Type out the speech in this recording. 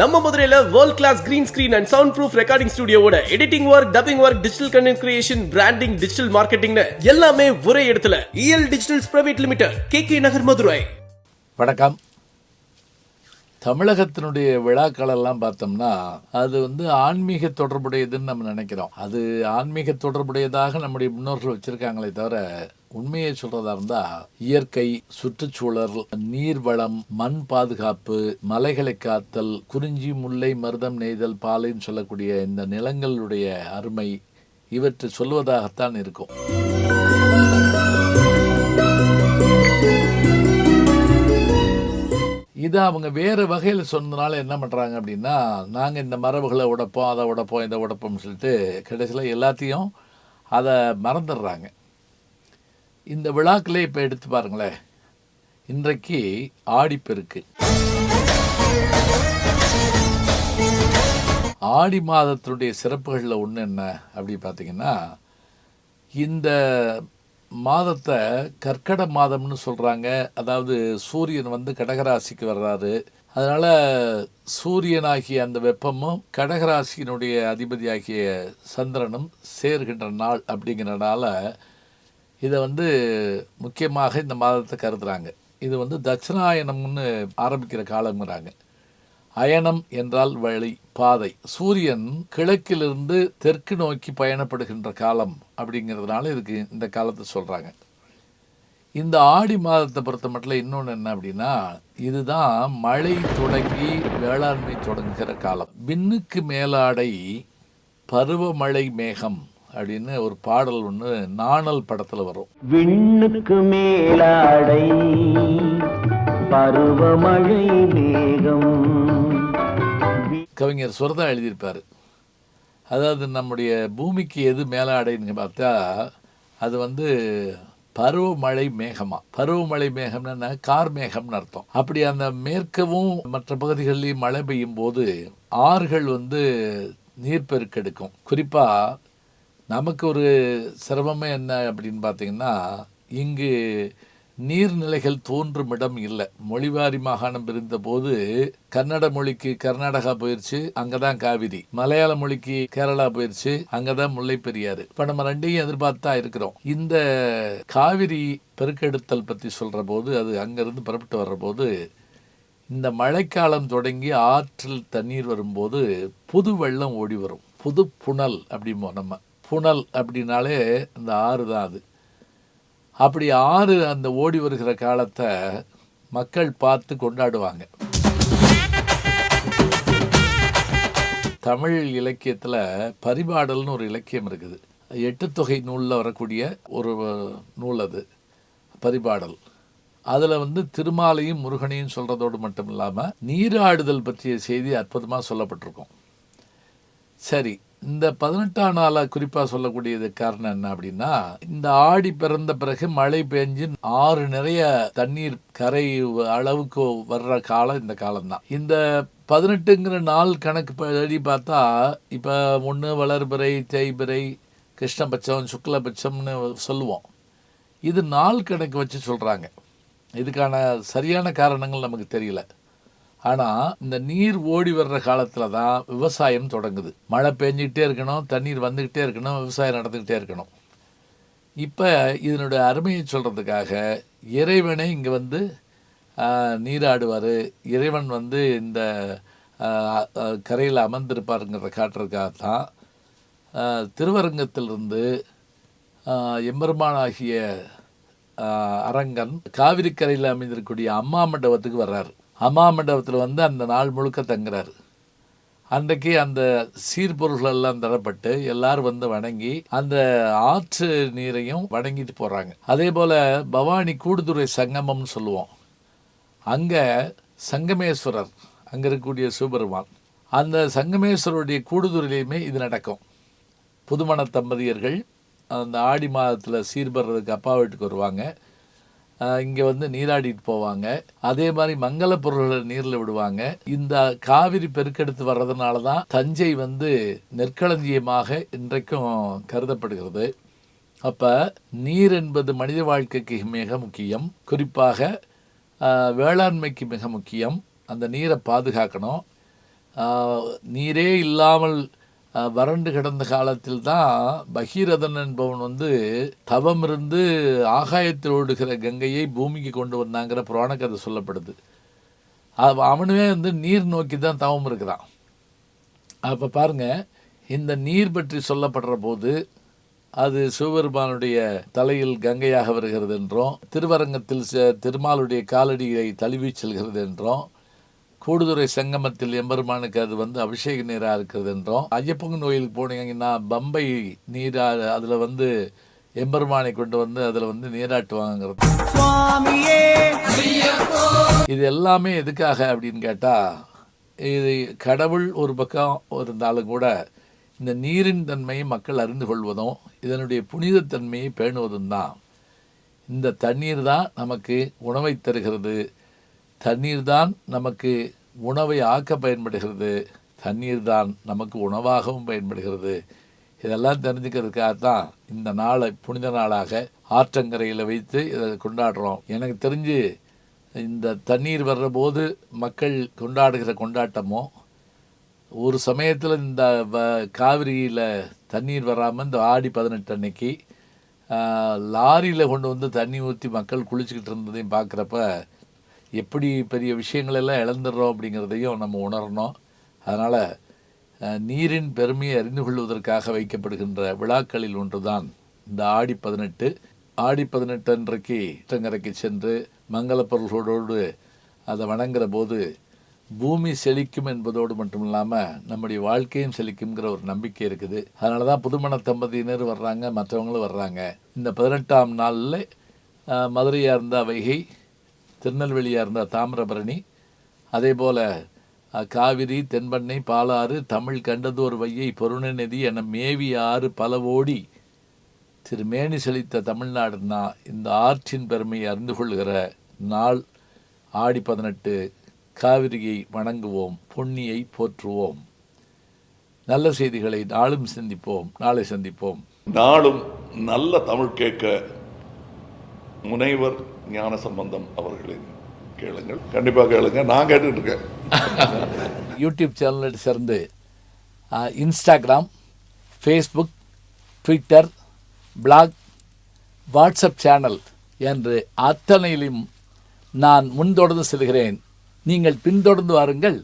நம்ம மதுரையில world class green screen and sound proof recording ஸ்டுடியோட editing work dubbing work digital content creation branding digital மார்க்கெட்டிங்னு எல்லாமே ஒரே இடத்துல. EL digitals private limited K K Nagar Madurai வணக்கம். தமிழகத்தினுடைய விழாக்கள் எல்லாம் பார்த்தோம்னா அது வந்து ஆன்மீக தொடர்புடையதுன்னு நம்ம நினைக்கிறோம். அது ஆன்மீக தொடர்புடையதாக நம்முடைய முன்னோர்கள் வச்சுருக்காங்களே தவிர உண்மையை சொல்றதா இருந்தா இயற்கை சுற்றுச்சூழல் நீர்வளம் மண் பாதுகாப்பு மலைகளை காத்தல் குறிஞ்சி முல்லை மருதம் நெய்தல் பாலைன்னு சொல்லக்கூடிய இந்த நிலங்களுடைய அருமை இவற்றை சொல்வதாகத்தான் இருக்கும். இதை அவங்க வேறு வகையில் சொன்னதுனால என்ன பண்ணுறாங்க அப்படின்னா நாங்கள் இந்த மரபுகளை உடைப்போம் அதை உடைப்போம் இதை உடைப்போம்னு சொல்லிட்டு கடைசியில் எல்லாத்தையும் அதை மறந்துடுறாங்க. இந்த விழாக்களே இப்போ எடுத்து பாருங்களேன். இன்றைக்கு ஆடிப்பெருக்கு. ஆடி மாதத்தினுடைய சிறப்புகளில் ஒன்று என்ன அப்படி பார்த்தீங்கன்னா இந்த மாதத்தை கற்கட மாதம்னு சொல்கிறாங்க அதாவது சூரியன் வந்து கடகராசிக்கு வர்றாரு. அதனால் சூரியனாகிய அந்த வெப்பமும் கடகராசியினுடைய அதிபதியாகிய சந்திரனும் சேர்கின்ற நாள் அப்படிங்கிறனால இதை வந்து முக்கியமாக இந்த மாதத்தை கருதுகிறாங்க இது வந்து தட்சிணாயனம்னு ஆரம்பிக்கிற காலங்கிறாங்க அயனம் என்றால் வழி பாதை. சூரியன் கிழக்கிலிருந்து தெற்கு நோக்கி பயணப்படுகின்ற காலம் அப்படிங்கிறதுனால இதுக்கு இந்த காலத்தை சொல்கிறாங்க இந்த ஆடி மாதத்தை பொறுத்த மட்டும் இன்னொன்று என்ன அப்படின்னா இதுதான் மழை தொடங்கி வேளாண்மை தொடங்குகிற காலம். விண்ணுக்கு மேலாடை பருவமழை மேகம் அப்படின்னு ஒரு பாடல் ஒன்று நாணல் படத்தில் வரும். விண்ணுக்கு மேலாடை பருவமழை மேகம். கவிஞர் சுரதா எழுதியிருப்பார். அதாவது நம்முடைய பூமிக்கு எது மேலாடைன்னு பார்த்தா அது வந்து பருவமழை மேகமா. பருவமழை மேகம்னா? கார் மேகம்னு அர்த்தம். அப்படி அந்த மேற்கவும் மற்ற பகுதிகளிலும் மழை பெய்யும் போது ஆறுகள் வந்து நீர்ப்பெருக்கெடுக்கும் குறிப்பாக நமக்கு ஒரு சிரமமே என்ன அப்படின்னு பார்த்தீங்கன்னா இங்கு நீர்நிலைகள் தோன்றும் இடம் இல்லை. மொழிவாரி மாகாணம் இருந்தபோது கன்னட மொழிக்கு கர்நாடகா போயிருச்சு அங்கதான் காவிரி. மலையாள மொழிக்கு கேரளா போயிருச்சு அங்கதான் முல்லை பெரியாறு இப்ப நம்ம ரெண்டையும் எதிர்பார்த்தா இருக்கிறோம். இந்த காவிரி பெருக்கெடுத்தல் பத்தி சொல்ற போது அது அங்கிருந்து புறப்பட்டு வர்ற போது இந்த மழைக்காலம் தொடங்கி ஆற்றில் தண்ணீர் வரும்போது புது வெள்ளம் ஓடி வரும். புது புனல் அப்படிம்போ நம்ம. புனல் அப்படின்னாலே இந்த ஆறு தான் அது. அப்படி ஆறு அந்த ஓடி வருகிற காலத்தை மக்கள் பார்த்து கொண்டாடுவாங்க. தமிழ் இலக்கியத்தில் பரிபாடல்னு ஒரு இலக்கியம் இருக்குது. எட்டு தொகை நூலில் வரக்கூடிய ஒரு நூல் அது பரிபாடல் அதில் வந்து திருமாலையும் முருகனையும் சொல்கிறதோடு மட்டும் இல்லாமல் நீராடுதல் பற்றிய செய்தி அற்புதமாக சொல்லப்பட்டிருக்கும். சரி இந்த பதினெட்டாம் நாளாக குறிப்பாக சொல்லக்கூடியது காரணம் என்ன அப்படின்னா இந்த ஆடி பிறந்த பிறகு மழை பெஞ்சு ஆறு நிறைய தண்ணீர் கரை அளவுக்கு வர்ற காலம் இந்த காலம்தான். இந்த பதினெட்டுங்கிற நாள் கணக்கு படி பார்த்தா இப்போ ஒன்று வளர்பிறை தேய்பிறை கிருஷ்ணபட்சம் சுக்லபட்சம்னு சொல்லுவோம். இது நாள் கணக்கு வச்சு சொல்கிறாங்க இதுக்கான சரியான காரணங்கள் நமக்கு தெரியல. ஆனால் இந்த நீர் ஓடி வர்ற காலத்தில் தான் விவசாயம் தொடங்குது. மழை பெஞ்சிக்கிட்டே இருக்கணும் தண்ணீர் வந்துக்கிட்டே இருக்கணும் விவசாயம் நடந்துக்கிட்டே இருக்கணும். இப்போ இதனுடைய அருமையை சொல்கிறதுக்காக இறைவனை இங்கே வந்து நீராடுவார். இறைவன் வந்து இந்த கரையில் அமர்ந்திருப்பாருங்கிறத காட்டுறதுக்காக தான் திருவரங்கத்திலிருந்து எம்பெருமானாகிய அரங்கன் காவிரி கரையில் அமைந்திருக்கக்கூடிய அம்மா மண்டபத்துக்கு வர்றாரு. அம்மா மண்டபத்தில் வந்து அந்த நாள் முழுக்க தங்குறாரு. அன்றைக்கு அந்த சீர்பொருள்கள் எல்லாம் தரப்பட்டு எல்லாரும் வந்து வணங்கி அந்த ஆற்று நீரையும் வணங்கிட்டு போகிறாங்க அதே போல் பவானி கூடுதுறை சங்கமம்னு சொல்லுவோம். அங்கே சங்கமேஸ்வரர் அங்கே இருக்கக்கூடிய சிவபெருமான். அந்த சங்கமேஸ்வரருடைய கூடுதுறையிலையுமே இது நடக்கும். புதுமண தம்பதியர்கள் அந்த ஆடி மாதத்தில் சீர்படுறதுக்கு அப்பா வீட்டுக்கு வருவாங்க. இங்கே வந்து நீராடிட்டு போவாங்க. அதே மாதிரி மங்கள பொருள்களை நீரில் விடுவாங்க. இந்த காவிரி பெருக்கெடுத்து வர்றதுனால தான் தஞ்சை வந்து நெற்களஞ்சியமாக இன்றைக்கும் கருதப்படுகிறது. அப்போ நீர் என்பது மனித வாழ்க்கைக்கு மிக முக்கியம். குறிப்பாக வேளாண்மைக்கு மிக முக்கியம். அந்த நீரை பாதுகாக்கணும். நீரே இல்லாமல் வறண்டு கிடந்த காலத்தில் தான் பகீரதன் என்பவன் வந்து தவம் இருந்து ஆகாயத்தில் ஓடுகிற கங்கையை பூமிக்கு கொண்டு வந்தாங்கிற புராண கதை சொல்லப்படுது. அவனுமே வந்து நீர் நோக்கி தான் தவம் இருக்கிறான். அப்போ பாருங்க இந்த நீர் பற்றி சொல்லப்படுற போது அது சிவபெருமானுடைய தலையில் கங்கையாக வருகிறது என்றும் திருவரங்கத்தில் திருமாலுடைய காலடியை தழுவி செல்கிறது என்றும் கூடுதுறை சங்கமத்தில் எம்பெருமானுக்கு அது வந்து அபிஷேக நீராக இருக்கிறது என்றும். ஐயப்பன் கோயிலுக்கு போனீங்கன்னா பம்பை நீரா அதில் வந்து எம்பெருமானை கொண்டு வந்து அதில் வந்து நீராட்டுவாங்கிறது இது எல்லாமே எதுக்காக அப்படின்னு கேட்டால் இது கடவுள் ஒரு பக்கம் இருந்தாலும் கூட இந்த நீரின் தன்மையை மக்கள் அறிந்து கொள்வதும் இதனுடைய புனிதத்தன்மையை பேணுவதும் தான் இந்த தண்ணீர் தான் நமக்கு உணவை தருகிறது. தண்ணீர் தான் நமக்கு உணவை ஆக்க பயன்படுகிறது. தண்ணீர் தான் நமக்கு உணவாகவும் பயன்படுகிறது. இதெல்லாம் தெரிஞ்சுக்கிறதுக்காக தான் இந்த நாளை புனித நாளாக ஆற்றங்கரையில் வைத்து இதை கொண்டாடுறோம். எனக்கு தெரிஞ்சு இந்த தண்ணீர் வர்ற போது மக்கள் கொண்டாடுகிற கொண்டாட்டமோ ஒரு சமயத்தில் இந்த வ- காவிரியில் தண்ணீர் வராமல் இந்த ஆடி பதினெட்டு அன்னைக்கு லாரியில் கொண்டு வந்து தண்ணி ஊற்றி மக்கள் குளிச்சுக்கிட்டு இருந்ததையும் பார்க்குறப்ப எப்படி பெரிய விஷயங்களெல்லாம் இழந்துடுறோம் அப்படிங்கிறதையும் நம்ம உணரணும். அதனால் நீரின் பெருமையை அறிந்து கொள்வதற்காக வைக்கப்படுகின்ற விழாக்களில் ஒன்று தான் இந்த ஆடி பதினெட்டு. ஆடி பதினெட்டு அன்றைக்கு ஆற்றங்கரைக்கு சென்று மங்கள பொருள்களோடு அதை வணங்குற போது பூமி செழிக்கும் என்பதோடு மட்டும் இல்லாமல் நம்முடைய வாழ்க்கையும் செழிக்குங்கிற ஒரு நம்பிக்கை இருக்குது. அதனால தான் புதுமண தம்பதியினர் வர்றாங்க மற்றவங்களும் வர்றாங்க. இந்த பதினெட்டாம் நாளில் மதுரையாக இருந்தால் வைகை திருநெல்வேலியாக இருந்தால் தாமிரபரணி அதே போல் காவிரி தென்பண்ணை பாலாறு தமிழ் கண்டதோர் வையை பொருணநதி என மேவி ஆறு பல ஓடி திருமேனி செழித்த தமிழ்நாடுனா இந்த ஆற்றின் பெருமையை அறிந்து கொள்கிற நாள் ஆடி பதினெட்டு காவிரியை வணங்குவோம் பொன்னியை போற்றுவோம். நல்ல செய்திகளை நாளும் சிந்திப்போம் நாளை சந்திப்போம். நாளும் நல்ல தமிழ் கேட்க முனைவர் ஞான சம்பந்தம் அவர்களின் கேளுங்கள். கண்டிப்பாக கேளுங்க. நான் கேட்டுட்டு இருக்கேன் யூடியூப் சேனலை சேர்ந்து Instagram Facebook Twitter blog WhatsApp channel என்று அத்தனையிலும் நான் முன்தொடர்ந்து செல்கிறேன். நீங்கள் பின்தொடர்ந்து வாருங்கள்.